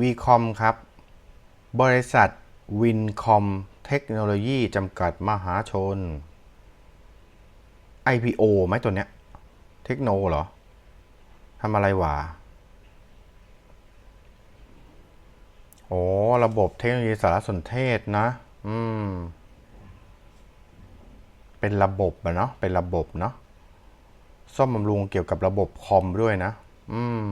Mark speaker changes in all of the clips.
Speaker 1: VCOM ครับ บริษัทวินคอมเทคโนโลยีจำกัดมหาชน IPO ไหมตัวเนี้ย เทคโนเหรอทำอะไรวะโอ้ระบบเทคโนโลยีสารสนเทศนะ อืม เป็นระบบอะเนาะเป็นระบบเนาะซ่อมบำรุงเกี่ยวกับระบบคอมด้วยนะ อืม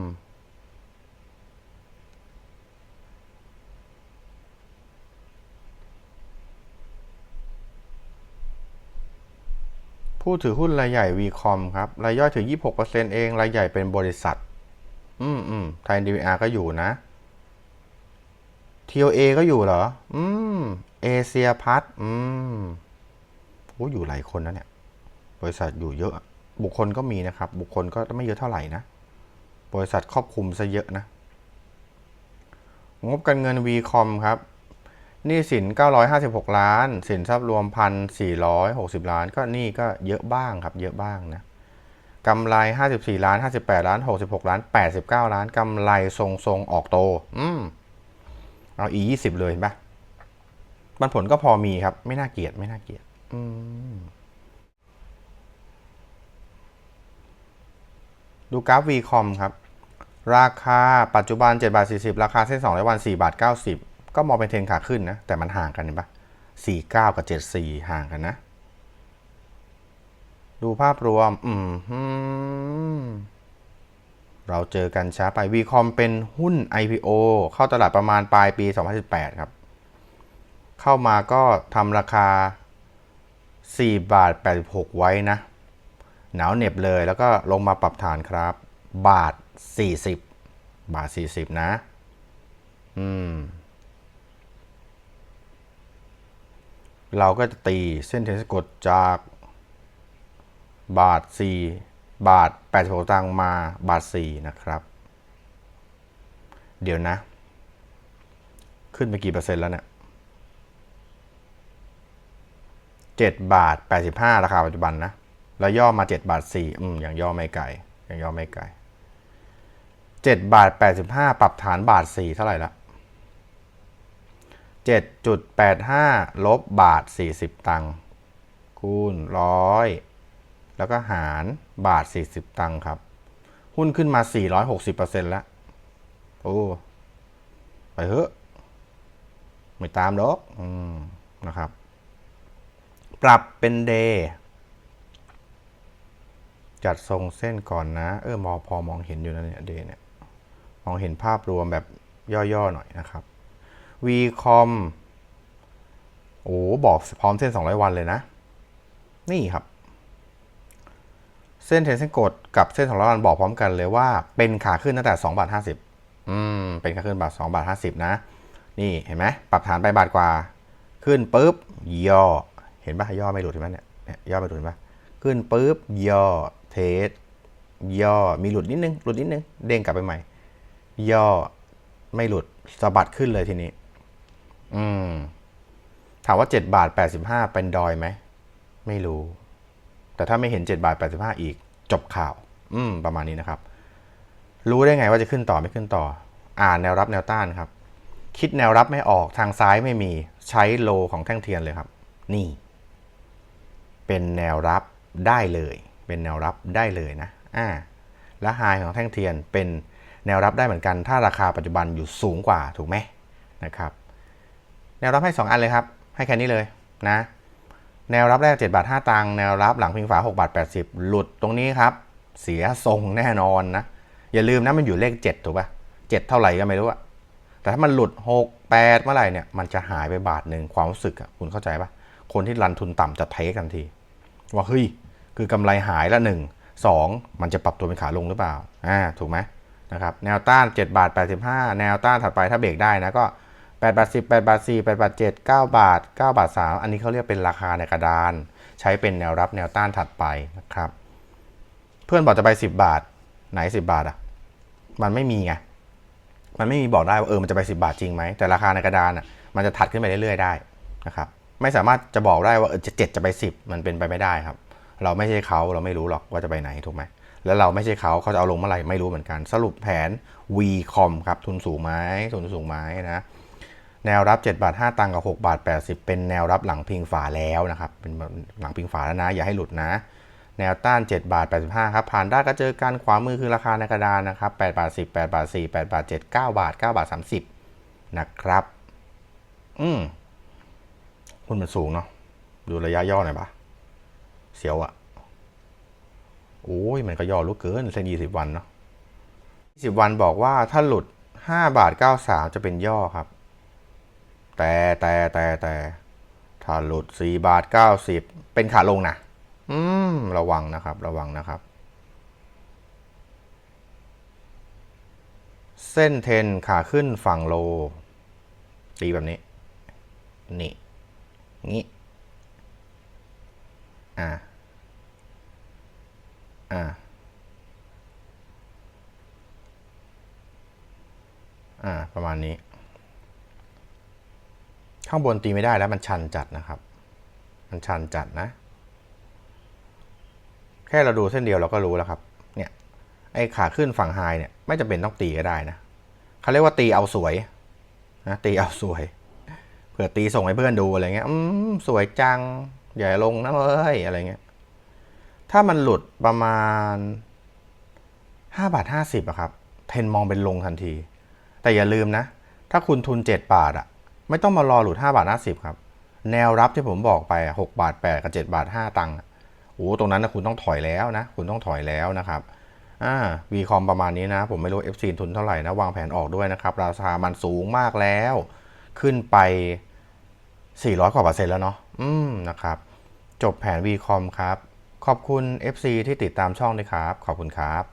Speaker 1: ผู้ถือหุ้นรายใหญ่ VCOM ครับ รายย่อยถือ 26%เอง รายใหญ่เป็นบริษัท อืมอืมไทย DVR ก็อยู่นะ TOA ก็อยู่เหรอ อืมเอเชียพัทอืมโอ้อยู่หลายคนนะเนี่ย บริษัทอยู่เยอะ บุคคลก็มีนะครับ บุคคลก็ไม่เยอะเท่าไหร่นะ บริษัทครอบคลุมซะเยอะนะ งบการเงิน VCOM ครับ หนี้สิน 956 ล้าน สินทรัพย์รวม 1,460 ล้าน ก็หนี่ก็เยอะบ้างครับ เยอะบ้างนะกำไร 54 ล้าน 58 ล้าน 66 ล้าน 89 ล้านกำไรทรงทรงๆออกโต อืมเอาอี20เลยเห็นปะมันผลก็พอมีครับ ไม่น่าเกลียดไม่น่าเกลียดอืมดูกราฟ VCOM ครับ ราคาปัจจุบัน7บาท40 ราคาเส้น2ร้อยวัน4บาท90 ก็มองเป็นเทรนขาขึ้นนะ แต่มันห่างกันเห็นปะ49กับ74ห่างกันนะ ดูภาพรวม อืมฮึ่มเราเจอกันช้าไป VCOM เป็นหุ้น IPO เข้าตลาดประมาณปลายปี 2018 ครับ เข้ามาก็ทำราคา 4 บาท 86 ไว้นะ หนาวเหน็บเลยแล้วก็ลงมาปรับฐานครับ บาท 40 บาท 40 นะ อืม เราก็จะตีเส้นเทนสกดจากบาท 4 บาท86ตังค์มาบาท 4 นะครับ เดี๋ยวนะ ขึ้นไปกี่เปอร์เซ็นต์แล้วเนี่ย7บาท 85 ราคาปัจจุบันนะ แล้วย่อมา 7 บาท 4 อืมยังย่อไม่ไกลยังย่อไม่ไกล7บาท 85 ปรับฐานบาท 4 เท่าไหร่ละ 7.85 ลบบาท 40 ตังค์คูณร้อยแล้วก็หารบาท 40 ตังค์ครับ หุ้นขึ้นมา 460%แล้ว โอ้ ไปเถอะ ไม่ตามดอกอนะครับ ปรับเป็นเดย์จัดทรงเส้นก่อนนะ เออมอพอมองเห็นอยู่นะเนี่ยเดย์เนี่ย มองเห็นภาพรวมแบบย่อ ๆ หน่อยนะครับ VCOM โอ้บอกพร้อมเส้น 200 วันเลยนะ นี่ครับ เส้นเทนเส้นกดกับเส้น 200 วันบอกพร้อมกันเลยว่า เป็นขาขึ้นตั้งแต่2บาท50อืมเป็นขาขึ้นบาท2บาท50 นะ นี่เห็นไหมปรับฐานไปบาทกว่า ขึ้นปุ๊บย่อ เห็นปะย่อไม่หลุดเห็นไหมเนี่ยยย่อไม่หลุดเห็นปะขึ้นปุ๊บย่อเทสย่อมีหลุดนิดนึงหลุดนิดนึงเด้งกลับไปใหม่ ย่อไม่หลุดสะบัดขึ้นเลยทีนี้ อืม ถามว่า7บาท85เป็นดอยไหม ไม่รู้ แต่ถ้าไม่เห็น7บาท85อีก จบข่าว อืม ประมาณนี้นะครับ รู้ได้ไงว่าจะขึ้นต่อไม่ขึ้นต่อ อ่านแนวรับแนวต้านครับ คิดแนวรับไม่ออกทางซ้ายไม่มี ใช้โลของแท่งเทียนเลยครับ นี่ เป็นแนวรับได้เลย เป็นแนวรับได้เลยนะ อ่า และไฮของแท่งเทียนเป็นแนวรับได้เหมือนกัน ถ้าราคาปัจจุบันอยู่สูงกว่าถูกไหมนะครับ แนวรับให้ 2 อันเลยครับ ให้แค่นี้เลยนะ แนวรับแรก7บาท5ตังค์แนวรับหลังพิงฝา6บาท80 หลุดตรงนี้ครับ เสียทรงแน่นอนนะ อย่าลืมนะมันอยู่เลข 7 ถูกปะ7เท่าไหร่ก็ไม่รู้อะแต่ถ้ามันหลุด 6 8 เมื่อไหร่เนี่ยมันจะหายไปบาทหนึ่งความรู้สึกอะคุณเข้าใจปะคนที่รันทุนต่ำจะเทกันที ว่าเฮ้ยคือกำไรหายละหนึ่งสองมันจะปรับตัวเป็นขาลงหรือเปล่าอ่าถูกไหมนะครับแนวต้าน7บาท85 แนวต้านถัดไปถ้าเบรกได้นะก็ 8บาท10 8บาท4 8บาท7 9 บาท 9 บาท 3 อันนี้เขาเรียกเป็นราคาในกระดาน ใช้เป็นแนวรับแนวต้านถัดไปนะครับ เพื่อนบอกจะไป 10 บาท ไหน 10 บาทอะ มันไม่มีไง มันไม่มีบอกได้ว่าเออมันจะไป 10 บาทจริงไหม แต่ราคาในกระดานอะมันจะถัดขึ้นไปเรื่อยๆได้นะครับ ไม่สามารถจะบอกได้ว่าเออจะ7จะไป 10 มันเป็นไปไม่ได้ครับ เราไม่ใช่เขาเราไม่รู้หรอกว่าจะไปไหนถูกไหมแล้วเราไม่ใช่เขาเขาจะเอาลงเมื่อไหร่ไม่รู้เหมือนกัน สรุปแผน VCOM ครับทุนสูงไหมทุนสูงไหมนะ แนวรับ 7 บาท 5 ตังค์กับ 6 บาท 80 เป็นแนวรับหลังพิงฝาแล้วนะครับ เป็นหลังพิงฝาแล้วนะ อย่าให้หลุดนะ แนวต้าน 7 บาท 85 ครับ ผ่านได้ก็เจอกันขวามือคือราคาในกระดานนะครับ 8 บาท 10 8 บาท 4 8 บาท 7 9 บาท 9 บาท 30 นะครับ อืมหุ้นมันสูงเนาะ ดูระยะย่อหน่อยปะเสียวอะโอ้ย มันก็ย่อลุกเกินเส้น20 วันเนาะ20 วันบอกว่าถ้าหลุด 5 บาท 93 จะเป็นย่อครับ แต่แต่แต่แต่ถ้าหลุด4บาท90เป็นขาลงนะอืม ระวังนะครับ ระวังนะครับ เส้นเทนขาขึ้นฝั่งโล ตีแบบนี้ นี่ งี้ อ่า อ่า อ่า ประมาณนี้ ข้างบนตีไม่ได้แล้วมันชันจัดนะครับ มันชันจัดนะ แค่เราดูเส้นเดียวเราก็รู้แล้วครับ เนี่ย ไอ้ขาขึ้นฝั่งไฮเนี่ย ไม่จำเป็นต้องตีก็ได้นะเขาเรียกว่าตีเอาสวยนะตีเอาสวยเผื่อตีส่งให้เพื่อนดูอะไรเงี้ย อืมสวยจังอย่าลงนะเอ้ยอะไรเงี้ย ถ้ามันหลุดประมาณห้าบาทห้าสิบอะครับ เทนมองเป็นลงทันที แต่อย่าลืมนะ ถ้าคุณทุนเจ็ดบาทอะ ไม่ต้องมารอหลุดห้าบาทห้าสิบครับ แนวรับที่ผมบอกไปหกบาทแปดกับเจ็ดบาทห้าตังค์อะโอ้ตรงนั้นนะคุณต้องถอยแล้วนะ คุณต้องถอยแล้วนะครับอ่าวีคอมประมาณนี้นะ ผมไม่รู้ FC ทุนเท่าไหร่นะ วางแผนออกด้วยนะครับ ราคามันสูงมากแล้ว ขึ้นไป 400กว่าเปอร์เซ็นต์แล้วเนาะอืมนะครับ จบแผน VCOM ครับ ขอบคุณ FC ที่ติดตามช่องด้วยครับ ขอบคุณครับ